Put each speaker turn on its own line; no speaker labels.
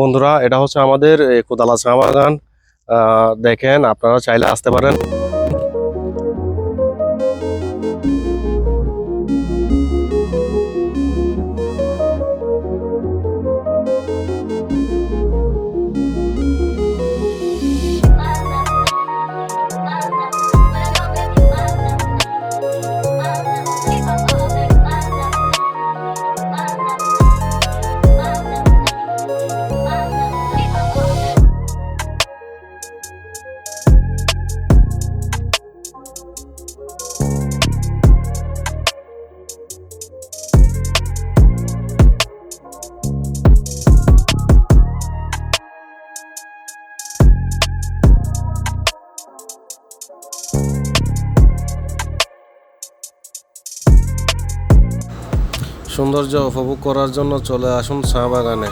বন্ধুরা এটা হচ্ছে আমাদের কোদালা চা বাগান দেখেন আপনারা চাইলে আসতে পারেন। সৌন্দর্য উপভোগ করার জন্য চলে আসুন চা বাগানে